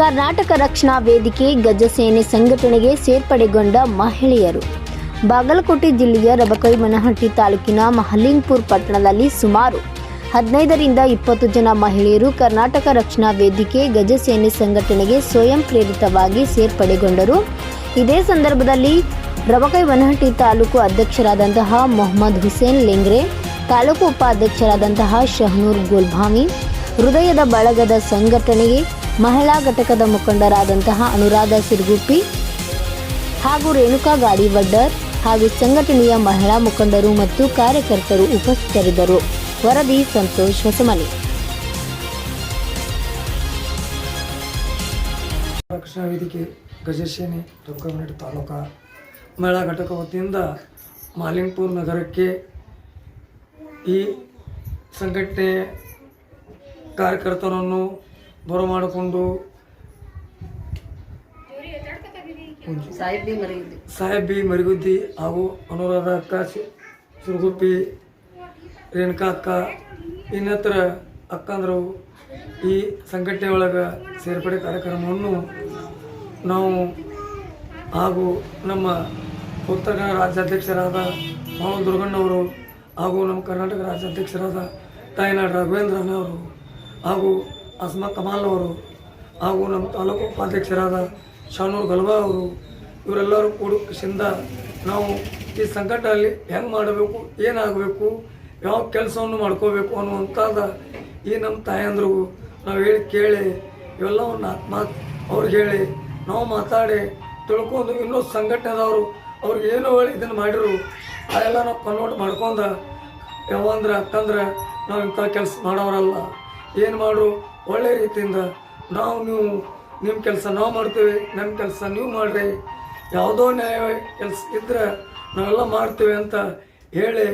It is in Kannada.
ಕರ್ನಾಟಕ ರಕ್ಷಣಾ ವೇದಿಕೆ ಗಜಸೇನೆ ಸಂಘಟನೆಗೆ ಸೇರ್ಪಡೆಗೊಂಡ ಮಹಿಳೆಯರು. ಬಾಗಲಕೋಟೆ ಜಿಲ್ಲೆಯ ರಬಕೈಮನಹಟ್ಟಿ ತಾಲೂಕಿನ ಮಹಲಿಂಗ್ಪುರ್ ಪಟ್ಟಣದಲ್ಲಿ ಸುಮಾರು ಹದಿನೈದರಿಂದ ಇಪ್ಪತ್ತು ಜನ ಮಹಿಳೆಯರು ಕರ್ನಾಟಕ ರಕ್ಷಣಾ ವೇದಿಕೆ ಗಜಸೇನೆ ಸಂಘಟನೆಗೆ ಸ್ವಯಂ ಪ್ರೇರಿತವಾಗಿ ಸೇರ್ಪಡೆಗೊಂಡರು. ಇದೇ ಸಂದರ್ಭದಲ್ಲಿ ರಬಕೈಮನಹಟ್ಟಿ ತಾಲೂಕು ಅಧ್ಯಕ್ಷರಾದಂತಹ ಮೊಹಮ್ಮದ್ ಹುಸೇನ್ ಲೆಂಗ್ರೆ, ತಾಲೂಕು ಉಪಾಧ್ಯಕ್ಷರಾದಂತಹ ಶಹನೂರ್ ಗುಲ್ಭಾಮಿ, ಹೃದಯದ ಬಳಗದ ಸಂಘಟನೆಗೆ ಮಹಿಳಾ ಘಟಕದ ಮುಖಂಡರಾದಂತಹ ಅನುರಾಧ ಸಿರ್ಗುಪ್ಪಿ ಹಾಗೂ ರೇಣುಕಾ ಗಾಡಿವಡ್ಡರ್ ಹಾಗೂ ಸಂಘಟನೆಯ ಮಹಿಳಾ ಮುಖಂಡರು ಮತ್ತು ಕಾರ್ಯಕರ್ತರು ಉಪಸ್ಥಿತರಿದ್ದರು. ವರದಿ ಸಂತೋಷ್ ಹೊಸಮನಿ. ರಕ್ಷಣಾ ವೇದಿಕೆ ತುರ್ಕಮನಹಟ್ಟಿ ತಾಲೂಕಾ ಮಹಿಳಾ ಘಟಕ ವತಿಯಿಂದ ಮಾಲಿಂಗ್ಪುರ್ ನಗರಕ್ಕೆ ಈ ಸಂಘಟನೆ ಕಾರ್ಯಕರ್ತರನ್ನು ಬರಮಾಡಿಕೊಂಡು ಸಾಹೇಬ್ ಬಿ ಮರಿಗುದ್ದಿ ಹಾಗೂ ಅನುರಾಧ ಅಕ್ಕ ಸುರುಗುಪ್ಪಿ ಸುರಗುಪ್ಪಿ ರೇಣುಕಾ ಅಕ್ಕ ಇನ್ನಿತರ ಅಕ್ಕಂದರು ಈ ಸಂಘಟನೆ ಒಳಗೆ ಸೇರ್ಪಡೆ ಕಾರ್ಯಕ್ರಮವನ್ನು ನಾವು ಹಾಗೂ ನಮ್ಮ ಉತ್ತರ ಕನ್ನಡ ರಾಜ್ಯಾಧ್ಯಕ್ಷರಾದ ಮಾವು ದುರ್ಗಣ್ಣವರು ಹಾಗೂ ನಮ್ಮ ಕರ್ನಾಟಕ ರಾಜ್ಯಾಧ್ಯಕ್ಷರಾದ ತಾಯಿನಾಡು ರಾಘವೇಂದ್ರನವರು ಹಾಗೂ ಅಸ್ಮಾ ಕಮಾಲ್ ಅವರು ಹಾಗೂ ನಮ್ಮ ತಾಲೂಕು ಉಪಾಧ್ಯಕ್ಷರಾದ ಶಾನೂರ್ ಗಲ್ವಾ ಅವರು, ಇವರೆಲ್ಲರೂ ಕೂಡಿಸಿಂದ ನಾವು ಈ ಸಂಕಟದಲ್ಲಿ ಹೆಂಗೆ ಮಾಡಬೇಕು, ಏನಾಗಬೇಕು, ಯಾವ ಕೆಲಸವನ್ನು ಮಾಡ್ಕೋಬೇಕು ಅನ್ನುವಂಥದ್ದು ಈ ನಮ್ಮ ತಾಯಂದ್ರಿಗೂ ನಾವು ಹೇಳಿ ಕೇಳಿ, ಇವೆಲ್ಲವನ್ನು ಮಾತು ಅವ್ರಿಗೆ ಹೇಳಿ ನಾವು ಮಾತಾಡಿ ತಿಳ್ಕೊಂಡು ಇನ್ನೂ ಸಂಘಟನೆದವರು ಅವ್ರಿಗೆ ಏನೋ ಹೇಳಿ ಇದನ್ನು ಮಾಡಿರು, ಅದೆಲ್ಲ ನಾವು ಕನ್ವರ್ಟ್ ಮಾಡ್ಕೊಂಡ ಯಾವಂದ್ರೆ ಅಂತಂದ್ರೆ ನಾವು ಇಂಥ ಕೆಲಸ ಮಾಡೋರಲ್ಲ. ಏನು ಮಾಡ್ರು? ಒಳ್ಳೆ ರೀತಿಯಿಂದ ನಾವು ನೀವು ನಿಮ್ಮ ಕೆಲಸ ನಾವು ಮಾಡ್ತೇವೆ ನಮ್ಮ ಕೆಲಸ ನೀವು ಮಾಡಿರಿ. ಯಾವುದೋ ನ್ಯಾಯ ಕೆಲಸ ಇದ್ರೆ ನಾವೆಲ್ಲ ಮಾಡ್ತೇವೆ ಅಂತ ಹೇಳಿ